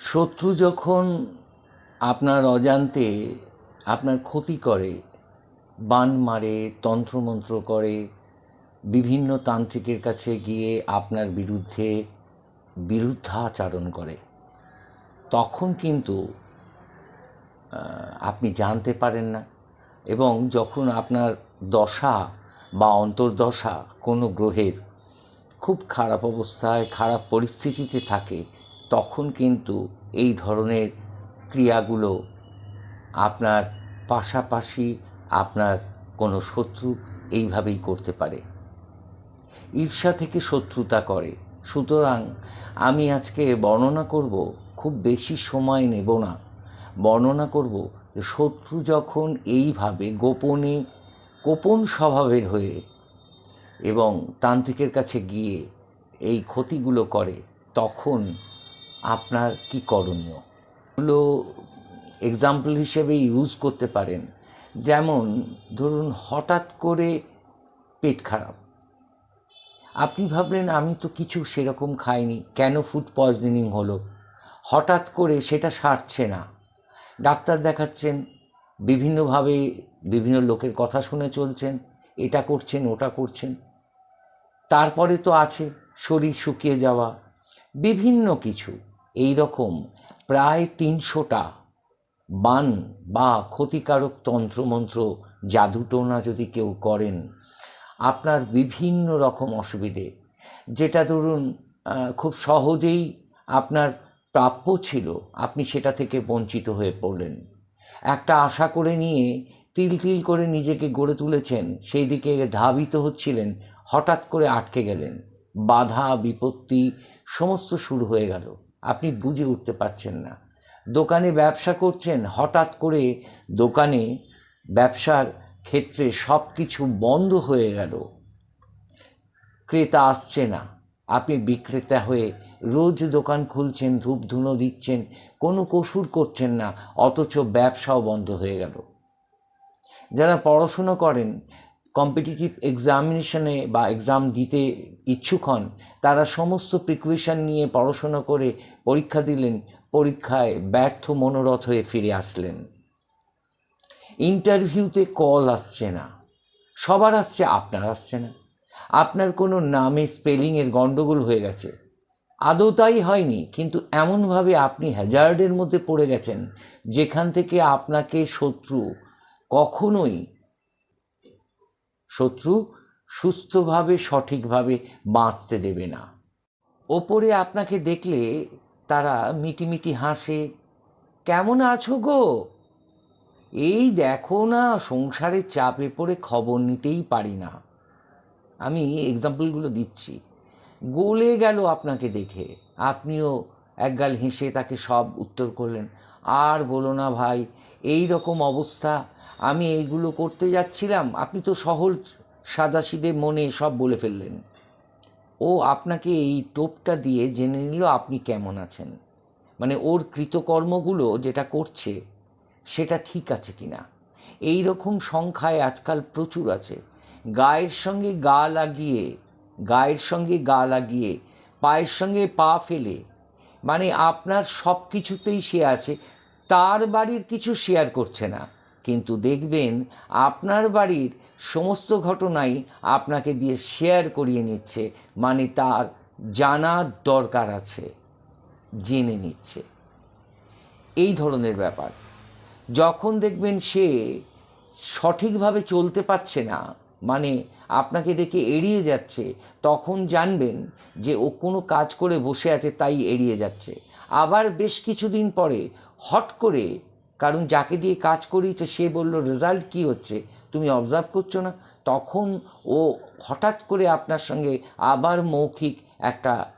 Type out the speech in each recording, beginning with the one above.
শত্রু যখন আপনার অজান্তে আপনার ক্ষতি করে, বান মারে, তন্ত্রমন্ত্র করে, বিভিন্ন তান্ত্রিকের কাছে গিয়ে আপনার বিরুদ্ধে বিরুদ্ধাচরণ করে, তখন কিন্তু আপনি জানতে পারেন না। এবং যখন আপনার দশা বা অন্তর্দশা কোনো গ্রহের খুব খারাপ অবস্থায়, খারাপ পরিস্থিতিতে থাকে তখন কিন্তু এই ধরনের ক্রিয়াগুলো আপনার পাশাপাশি আপনার কোনো শত্রু এইভাবেই করতে পারে। ঈর্ষা থেকে শত্রুতা করে। সুতরাং আমি আজকে বর্ণনা করব, খুব বেশি সময় নেব না। বর্ণনা করব যে শত্রু যখন এইভাবে গোপনে, গোপন স্বভাবের হয়ে এবং তান্ত্রিকের কাছে গিয়ে এই ক্ষতিগুলো করে, তখন আপনার কি করণীয়? এগুলো এক্সাম্পল হিসেবে ইউজ করতে পারেন। যেমন, ধরুন, হঠাৎ করে পেট খারাপ। আপনি ভাবলেন, আমি তো কিছু সেরকম খাইনি, কেন ফুড পয়জনিং হলো? হঠাৎ করে সেটা সারছে না। ডাক্তার দেখাচ্ছেন, বিভিন্নভাবে বিভিন্ন লোকের কথা শুনে চলছেন, এটা করছেন, ওটা করছেন। তারপরে তো আছে, শরীর শুকিয়ে যাওয়া, বিভিন্ন কিছু। এই রকম প্রায় তিনশোটা বান বা ক্ষতিকারক তন্ত্রমন্ত্র জাদুটোনা যদি কেউ করেন, আপনার বিভিন্ন রকম অসুবিধে, যেটা ধরুন খুব সহজেই আপনার প্রাপ্য ছিল, আপনি সেটা থেকে বঞ্চিত হয়ে পড়লেন। একটা আশা করে নিয়ে তিল তিল করে নিজেকে গড়ে তুলেছেন, সেই দিকে ধাবিত হচ্ছিলেন, হঠাৎ করে আটকে গেলেন, বাধা, বিপত্তি, সমস্ত শুরু হয়ে গেল। আপনি বুঝে উঠতে পারছেন না। দোকানে ব্যবসা করছেন, হঠাৎ করে দোকানে ব্যবসার ক্ষেত্রে সব কিছু বন্ধ হয়ে গেল। ক্রেতা আসছে না। আপনি বিক্রেতা হয়ে রোজ দোকান খুলছেন ধূপ ধুনো দিচ্ছেন, কোনো কসুর করছেন না, অথচ ব্যবসাও বন্ধ হয়ে গেল। যারা পড়াশুনো করেন কম্পিটিটিভ এক্সামিনেশনে বা এক্সাম দিতে ইচ্ছুক হন, তারা সমস্ত প্রিকুয়েশন নিয়ে পড়াশোনা করে পরীক্ষা দিলেন, পরীক্ষায় ব্যর্থ মনোরথ হয়ে ফিরে আসলেন। ইন্টারভিউতে কল আসছে না। সবার আসছে, আপনার আসছে না। আপনার কোনো নামে স্পেলিংয়ের গণ্ডগোল হয়ে গেছে। আদৌ তাই হয়নি, কিন্তু এমনভাবে আপনি হ্যাজার্ডের মধ্যে পড়ে গেছেন, যেখান থেকে আপনাকে শত্রু কখনোই শত্রু সুস্থভাবে, সঠিকভাবে বাঁচতে দেবে না। ওপরে আপনাকে দেখলে তারা মিটিমিটি হাসে, কেমন আছো গো? এই দেখো না, সংসারের চাপে পড়ে খবর নিতেই পারি না। আমি এক্সাম্পলগুলো দিচ্ছি। গলে গেল আপনাকে দেখে। আপনিও একগাল হেসে তাকে সব উত্তর করলেন। আর বলো না ভাই এই রকম অবস্থা আমি এইগুলো করতে যাচ্ছিলাম, আপনি তো সহজ সাদাসিদে মনে সব বলে ফেললেন। ও আপনাকে এই টোপটা দিয়ে জেনে নিল আপনি কেমন আছেন। মানে ওর কৃতকর্মগুলো যেটা করছে, সেটা ঠিক আছে কিনা। এই রকম সংখ্যায় আজকাল প্রচুর আছে। গায়ের সঙ্গে গা লাগিয়ে, গায়ের সঙ্গে গা লাগিয়ে, পায়ের সঙ্গে পা ফেলে মানে আপনার সব কিছুতেই সে আছে, তার বাড়ির কিছু শেয়ার করছে না। কিন্তু দেখবেন আপনার বাড়ির সমস্ত ঘটনাই আপনাকে দিয়ে শেয়ার করিয়ে নিচ্ছে। মানে তার জানার দরকার আছে, জেনে নিচ্ছে। এই ধরনের ব্যাপার। যখন দেখবেন সে সঠিকভাবে চলতে পারছে না মানে আপনাকে দেখে এড়িয়ে যাচ্ছে, তখন জানবেন যে ও কোনো কাজ করে বসে আছে তাই এড়িয়ে যাচ্ছে। আবার বেশ কিছুদিন পরে হট করে কারণ যাকে দিয়ে কাজ করিয়েছে, সে বলল, রেজাল্ট কি হচ্ছে? তুমি অবজার্ভ করছ না? তখন ও হঠাৎ করে আপনার সঙ্গে আবার মৌখিক একটা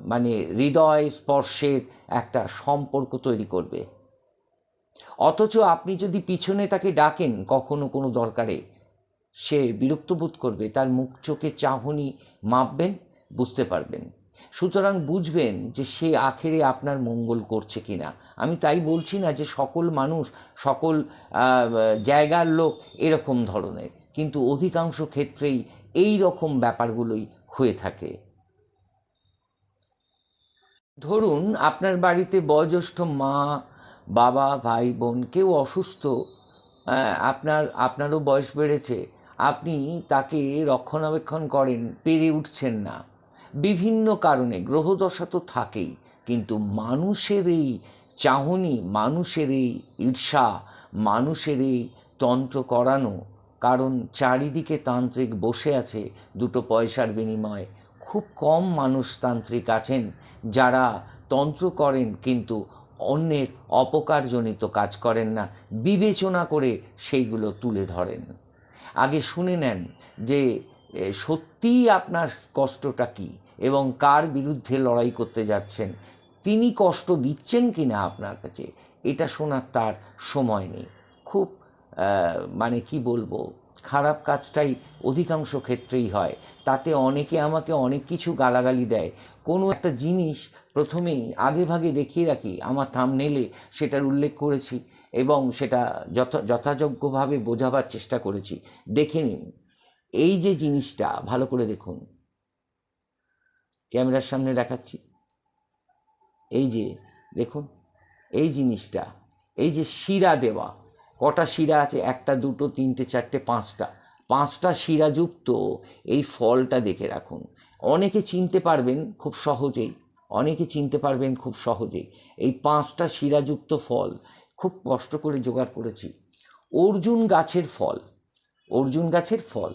মানে হৃদয় স্পর্শের একটা সম্পর্ক তৈরি করবে। অথচ আপনি যদি পিছনে তাকে ডাকেন, কখনো কোনো দরকারে, সে বিরক্ত বোধ করবে, তার মুখ চোখে চাহনি মাপবেন, বুঝতে পারবেন। সুতরাং বুঝবেন যে সে আখেরে আপনার মঙ্গল করছে কিনা। আমি তাই বলছি না যে সকল মানুষ, সকল জায়গার লোক এরকম ধরনের, কিন্তু অধিকাংশ ক্ষেত্রেই এই রকম ব্যাপারগুলোই হয়ে থাকে। ধরুন আপনার বাড়িতে বয়োজ্যেষ্ঠ মা, বাবা, ভাই, বোন কেউ অসুস্থ আপনার, আপনারও বয়স বেড়েছে, আপনি তাকে রক্ষণাবেক্ষণ করেন, পেরে উঠছেন না। বিভিন্ন কারণে গ্রহদশা তো থাকেই কিন্তু মানুষের এই চাহনি মানুষের এই ঈর্ষা মানুষের এই তন্ত্র করানো কারণ চারিদিকে তান্ত্রিক বসে আছে দুটো পয়সার বিনিময়ে। খুব কম মানুষ তান্ত্রিক আছেন যারা তন্ত্র করেন কিন্তু অন্যের অপকারজনিত কাজ করেন না বিবেচনা করে সেইগুলো তুলে ধরেন। আগে শুনে নেন যে এ, সত্যিই আপনার কষ্টটা কী? এবং কার বিরুদ্ধে লড়াই করতে যাচ্ছেন? তিনি কষ্ট দিচ্ছেন কি না আপনার কাছে? এটা শোনার তার সময় নেই। খুব মানে কি বলব? খারাপ কাজটাই অধিকাংশ ক্ষেত্রেই হয়। তাতে অনেকে আমাকে অনেক কিছু গালাগালি দেয়। কোনো একটা জিনিস প্রথমেই আগে ভাগে দেখিয়ে রাখি, আমার থামনেলে সেটার উল্লেখ করেছি এবং সেটা যথা, যথাযোগ্যভাবে বোঝাবার চেষ্টা করেছি। দেখে নিন। এই যে জিনিসটা, ভালো করে দেখুন। ক্যামেরার সামনে দেখাচ্ছি। এই যে, দেখুন, এই জিনিসটা, এই যে শিরা দেওয়া, কটা শিরা আছে? একটা, দুটো, তিনটে, চারটে, পাঁচটা। পাঁচটা শিরাযুক্ত এই ফলটা দেখে রাখুন। অনেকে চিনতে পারবেন খুব সহজেই, অনেকে চিনতে পারবেন খুব সহজেই। এই পাঁচটা শিরাযুক্ত ফল, খুব কষ্ট করে জোগাড় করেছি। অর্জুন গাছের ফল, অর্জুন গাছের ফল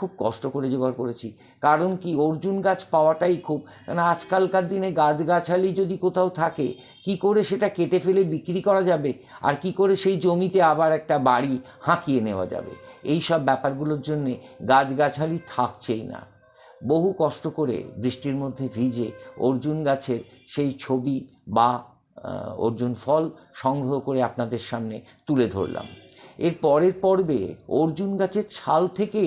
খুব কষ্ট করে জোগাড় করেছি। কারণ কি, অর্জুন গাছ পাওয়াটাই খুব কারণ আজকালকার দিনে গাছগাছালি যদি কোথাও থাকে, কি করে সেটা কেটে ফেলে বিক্রি করা যাবে? আর কি করে সেই জমিতে আবার একটা বাড়ি হাঁকিয়ে নেওয়া যাবে? এই সব ব্যাপারগুলোর জন্যে গাছগাছালি থাকছেই না। বহু কষ্ট করে বৃষ্টির মধ্যে ভিজে অর্জুন গাছের সেই ছবি বা অর্জুন ফল সংগ্রহ করে আপনাদের সামনে তুলে ধরলাম। এর পরের পর্বে অর্জুন গাছের ছাল থেকে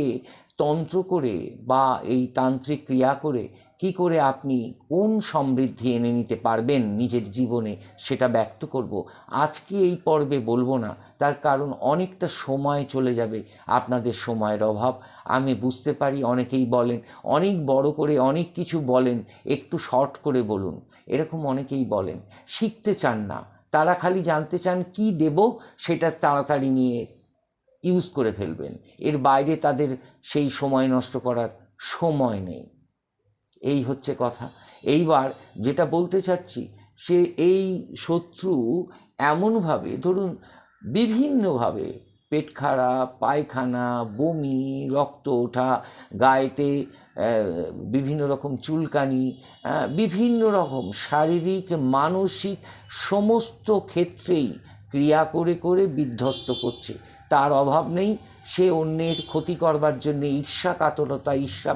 তন্ত্র করে বা এই তান্ত্রিক ক্রিয়া করে কি করে আপনি কোন সমৃদ্ধি এনে নিতে পারবেন নিজের জীবনে সেটা ব্যক্ত করব। আজকে এই পর্বে বলব না, তার কারণ অনেকটা সময় চলে যাবে আপনাদের সময়ের অভাব। আমি বুঝতে পারি অনেকেই বলেন, অনেক বড় করে অনেক কিছু বলেন, একটু শর্ট করে বলুন। এরকম অনেকেই বলেন, শিখতে চান না। তারা খালি জানতে চান কি দেব সেটা তাড়াতাড়ি নিয়ে ইউজ করে ফেলবেন। এর বাইরে তাদের সেই সময় নষ্ট করার সময় নেই। এই হচ্ছে কথা। এইবার যেটা বলতে চাচ্ছি, সে এই শত্রু এমনভাবে, ধরুন, বিভিন্নভাবে পেট খারাপ পায়খানা, বমি, রক্ত ওঠা, গায়েতে বিভিন্ন রকম চুলকানি বিভিন্ন রকম শারীরিক, মানসিক সমস্ত ক্ষেত্রেই ক্রিয়া করে করে বিধ্বস্ত করছে। তার অভাব নেই। সে অন্যের ক্ষতি করবার জন্যে ঈর্ষা কাতরতা ঈর্ষা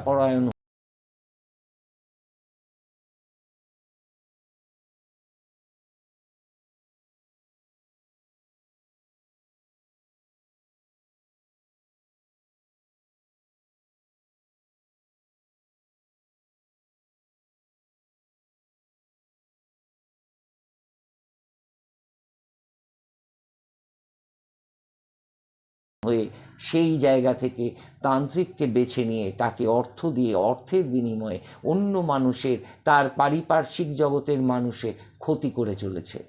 হয়ে সেই জায়গা থেকে তান্ত্রিককে বেছে নিয়ে তাকে অর্থ দিয়ে, অর্থের বিনিময়ে অন্য মানুষের, তার পারিপার্শ্বিক জগতের মানুষের ক্ষতি করে চলেছে।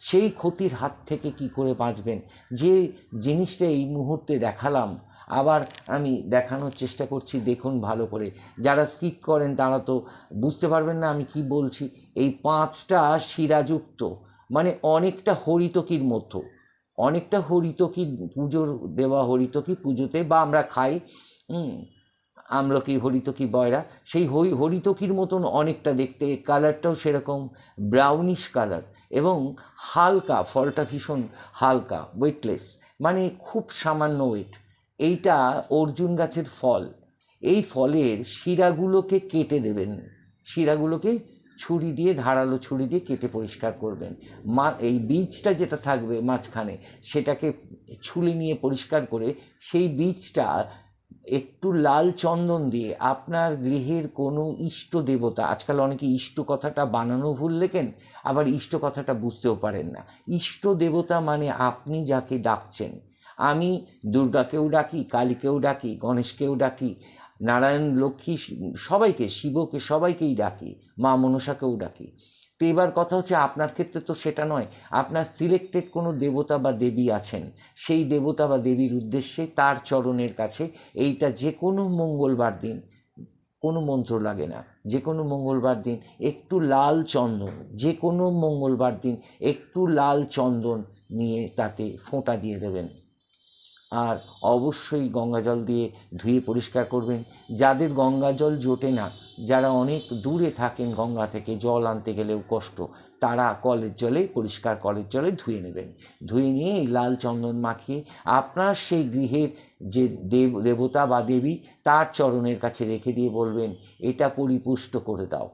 সেই ক্ষতির হাত থেকে কি করে বাঁচবেন? যে জিনিসটা এই মুহূর্তে দেখালাম, আবার আমি দেখানোর চেষ্টা করছি, দেখুন ভালো করে। যারা স্কিপ করেন, তারা তো বুঝতে পারবেন না আমি কি বলছি। এই পাঁচটা শিরাযুক্ত মানে অনেকটা হরিতকির মতো অনেকটা হরিতকি, পুজোর দেওয়া হরিতকি পুজোতে বা আমরা খাই আমলকি, হরিতকি, বয়রা, সেই হই, হরিতকির মতন অনেকটা দেখতে, কালারটাও সেরকম ব্রাউনিশ কালার এবং হালকা, ফলটা ভীষণ হালকা ওয়েটলেস মানে খুব সামান্য ওয়েট এইটা অর্জুন গাছের ফল। এই ফলের শিরাগুলোকে কেটে দেবেন। শিরাগুলোকে ছুরি দিয়ে, ধারালো ছুরি দিয়ে কেটে পরিষ্কার করবেন। মা, এই বীজটা যেটা থাকবে মাঝখানে, সেটাকে ছুলি নিয়ে পরিষ্কার করে সেই বীজটা একটু লাল চন্দন দিয়ে আপনার গৃহের কোনো ইষ্ট দেবতা, আজকাল অনেকে ইষ্ট কথাটা বানানো ভুল লেখেন, আবার ইষ্ট কথাটা বুঝতেও পারেন না। ইষ্ট দেবতা মানে আপনি যাকে ডাকছেন। আমি দুর্গাকেও ডাকি, কালীকেও ডাকি, গণেশকেও ডাকি নারায়ণ লক্ষ্মী সবাইকে, শিবকে সবাইকেই ডাকি, মা মনসাকেও ডাকি। তো এবার কথা হচ্ছে আপনার ক্ষেত্রে তো সেটা নয়, আপনার সিলেক্টেড কোনো দেবতা বা দেবী আছেন, সেই দেবতা বা দেবীর উদ্দেশ্যে তার চরণের কাছে এইটা যে কোনো মঙ্গলবার দিন, কোনো মন্ত্র লাগে না যে কোনো মঙ্গলবার দিন একটু লাল চন্দন যে কোনো মঙ্গলবার দিন একটু লাল চন্দন নিয়ে তাতে ফোঁটা দিয়ে দেবেন। আর অবশ্যই গঙ্গা জল দিয়ে ধুয়ে পরিষ্কার করবেন। যাদের গঙ্গা জল জোটে না, যারা অনেক দূরে থাকেন গঙ্গা থেকে জল আনতে গেলেও কষ্ট, তারা কলের জলে, পরিষ্কার কলের জলে ধুয়ে নেবেন। ধুয়ে নিয়ে এই লাল চন্দন মাখিয়ে আপনার সেই গৃহের যে দেব, দেবতা বা দেবী, তার চরণের কাছে রেখে দিয়ে বলবেন, এটা পরিপুষ্ট করে দাও।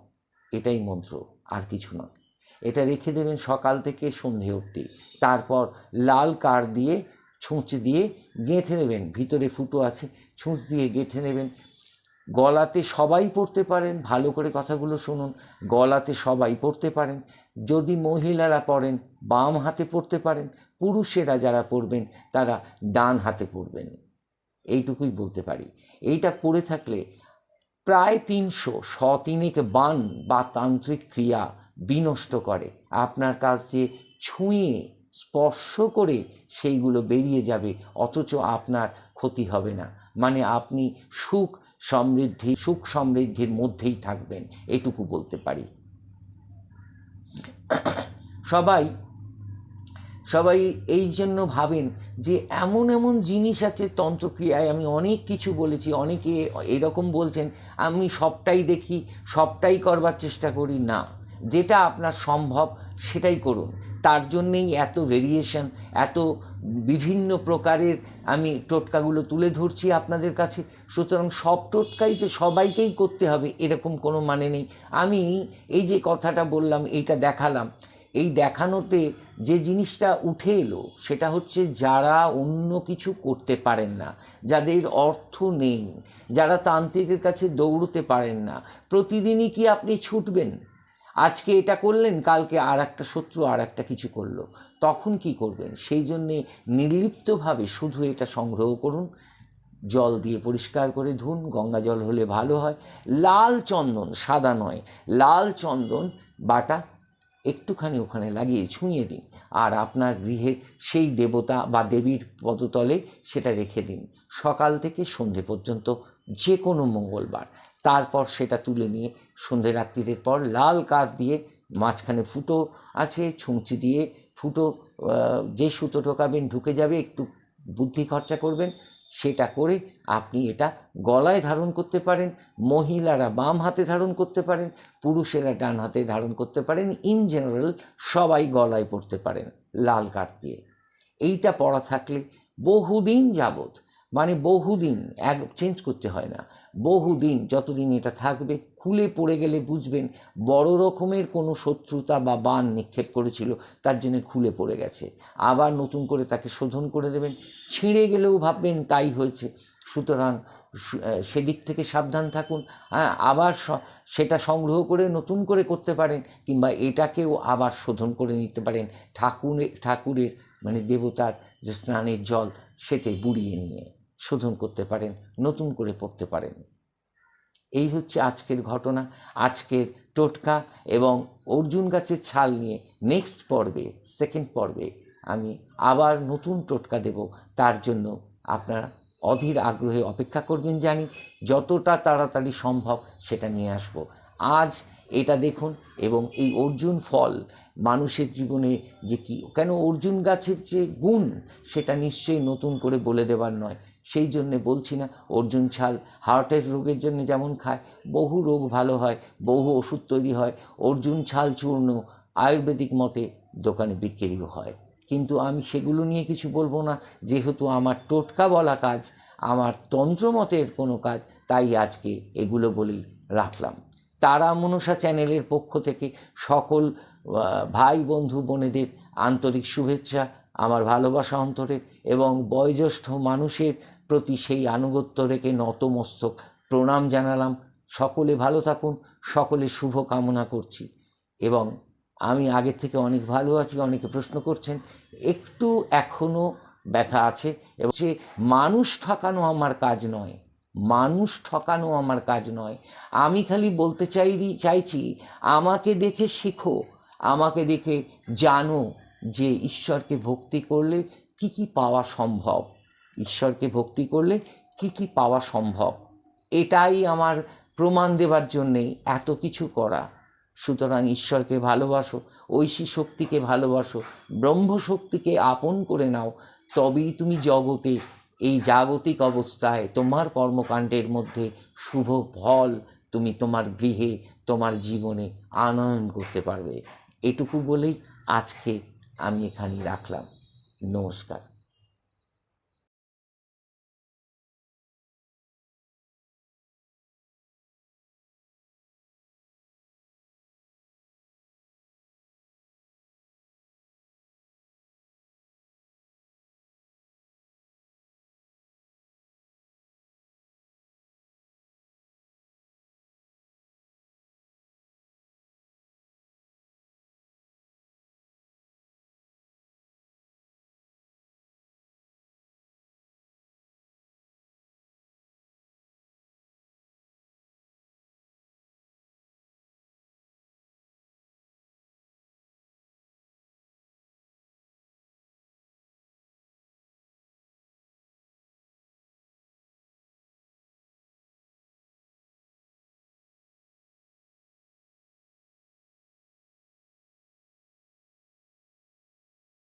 এটাই মন্ত্র, আর কিছু নয়। এটা রেখে দেবেন সকাল থেকে সন্ধে অবধি। তারপর লাল কার দিয়ে ছুঁচ দিয়ে গেঁথে নেবেন, ভিতরে ফুটো আছে, ছুঁচ দিয়ে গেঁথে নেবেন। গলাতে সবাই পড়তে পারেন, ভালো করে কথাগুলো শুনুন, গলাতে সবাই পড়তে পারেন। যদি মহিলারা পড়েন, বাম হাতে পড়তে পারেন, পুরুষেরা যারা পড়বেন, তারা ডান হাতে পড়বেন। এইটুকুই বলতে পারি। এইটা পড়ে থাকলে প্রায় তিনশো শতিনেক বান বা তান্ত্রিক ক্রিয়া বিনষ্ট করে। আপনার কাছ দিয়ে ছুঁয়ে স্পর্শ করে সেইগুলো বেরিয়ে যাবে, অথচ আপনার ক্ষতি হবে না। মানে আপনি সুখ সমৃদ্ধি, সুখ সমৃদ্ধির মধ্যেই থাকবেন, এটুকু বলতে পারি। সবাই সবাই এই জন্য ভাবেন যে এমন এমন জিনিস আছে তন্ত্রক্রিয়ায়, আমি অনেক কিছু বলেছি, অনেকে এরকম বলছেন, আমি সবটাই দেখি, সবটাই করবার চেষ্টা করি। না, যেটা আপনার সম্ভব সেটাই করুন। তার জন্যেই এত ভেরিয়েশন এত বিভিন্ন প্রকারের আমি টোটকাগুলো তুলে ধরছি আপনাদের কাছে। সুতরাং সব টোটকাই যে সবাইকেই করতে হবে এরকম কোনো মানে নেই। আমি এই যে কথাটা বললাম, এইটা দেখালাম। এই দেখানোতে যে জিনিসটা উঠে এলো, সেটা হচ্ছে যারা অন্য কিছু করতে পারেন না, যাদের অর্থ নেই, যারা তান্ত্রিকের কাছে দৌড়তে পারেন না, প্রতিদিনই কি আপনি ছুটবেন? আজকে এটা করলেন, কালকে আর একটা শত্রু আর একটা কিছু করল। তখন কি করবেন? সেই জন্যে নির্লিপ্তভাবে শুধু এটা সংগ্রহ করুন, জল দিয়ে পরিষ্কার করে ধুন, গঙ্গা জল হলে ভালো হয়। লাল চন্দন, সাদা নয়, লাল চন্দন বাটা একটুখানি ওখানে লাগিয়ে ছুঁয়ে দিন আর আপনার গৃহে সেই দেবতা বা দেবীর পদতলে সেটা রেখে দিন। সকাল থেকে সন্ধে পর্যন্ত যে কোনো মঙ্গলবার। তারপর সেটা তুলে নিয়ে সন্ধে রাত্রির পর লাল কাঠ দিয়ে মাঝখানে ফুটো আছে, ছুঁচি দিয়ে ফুটো যে সুতো ঢোকাবেন ঢুকে যাবে, একটু বুদ্ধি খরচা করবেন, সেটা করে আপনি এটা গলায় ধারণ করতে পারেন, মহিলারা বাম হাতে ধারণ করতে পারেন, পুরুষেরা ডান হাতে ধারণ করতে পারেন ইন জেনারেল সবাই গলায় পড়তে পারেন লাল কাঠ দিয়ে। এইটা পড়া থাকলে বহুদিন যাবত মানে বহুদিন, এক চেঞ্জ করতে হয় না। বহুদিন যতদিন এটা থাকবে, খুলে পড়ে গেলে বুঝবেন বড় রকমের কোনো শত্রুতা বা বান নিক্ষেপ করেছিল, তার জন্য খুলে পড়ে গেছে। আবার নতুন করে তাকে শোধন করে দেবেন। ছিঁড়ে গেলেও ভাববেন তাই হয়েছে। সুতরাং সেদিক থেকে সাবধান থাকুন। হ্যাঁ আবার সেটা সংগ্রহ করে নতুন করে করতে পারেন কিংবা এটাকেও আবার শোধন করে নিতে পারেন। ঠাকুরের ঠাকুরের মানে দেবতার যে স্নানের জল সেতে বুড়িয়ে নিয়ে। শোধন করতে পারেন, নতুন করে পড়তে পারেন। এই হচ্ছে আজকের ঘটনা, আজকের টোটকা এবং অর্জুন গাছের ছাল নিয়ে নেক্সট পর্বে সেকেন্ড পর্বে আমি আবার নতুন টোটকা দেব। তার জন্য আপনারা অধীর আগ্রহে অপেক্ষা করবেন জানি, যতটা তাড়াতাড়ি সম্ভব সেটা নিয়ে আসব। আজ এটা দেখুন এবং এই অর্জুন ফল, মানুষের জীবনে যে কি, কেন অর্জুন গাছের যে গুণ সেটা নিশ্চয়ই নতুন করে বলে দেবার নয়। সেই জন্যে বলছি না, অর্জুন ছাল হার্টের রোগের জন্য যেমন খায়, বহু রোগ ভালো হয়, বহু ওষুধ তৈরি হয়, অর্জুন ছাল চূর্ণ, আয়ুর্বেদিক মতে দোকানে বিক্রিও হয়। কিন্তু আমি সেগুলো নিয়ে কিছু বলব না, যেহেতু আমার টোটকা বলা কাজ, আমার তন্ত্রমতের কোনো কাজ, তাই আজকে এগুলো বলেই রাখলাম। তারা মনসা চ্যানেলের পক্ষ থেকে সকল ভাই বন্ধু বোনেদের আন্তরিক শুভেচ্ছা, আমার ভালোবাসা অন্তরের এবং বয়োজ্যেষ্ঠ মানুষের প্রতি সেই আনুগত্য রেখে নতমস্তক প্রণাম জানালাম। সকলে ভালো থাকুন, সকলে শুভ কামনা করছি। এবং আমি আগের থেকে অনেক ভালো আছি, অনেকে প্রশ্ন করছেন, একটু এখনও ব্যথা আছে এবং সে মানুষ ঠকানো আমার কাজ নয়, মানুষ ঠকানো আমার কাজ নয়। আমি খালি বলতে চাই, চাইছি, আমাকে দেখে শিখো, আমাকে দেখে জানো যে ঈশ্বরকে ভক্তি করলে কি কি পাওয়া সম্ভব। ঈশ্বরকে ভক্তি করলে কি কি পাওয়া সম্ভব? এটাই আমার প্রমাণ দেবার জন্যে এত কিছু করা। সুতরাং ঈশ্বরকে ভালোবাসো, ঐশী শক্তিকে ভালোবাসো, ব্রহ্মশক্তিকে আপন করে নাও, তবেই তুমি জগতে, এই জাগতিক অবস্থায় তোমার কর্মকাণ্ডের মধ্যে শুভ ফল তুমি তোমার গৃহে, তোমার জীবনে আনয়ন করতে পারবে। এটুকু বলেই আজকে আমি এখানেই রাখলাম। নমস্কার।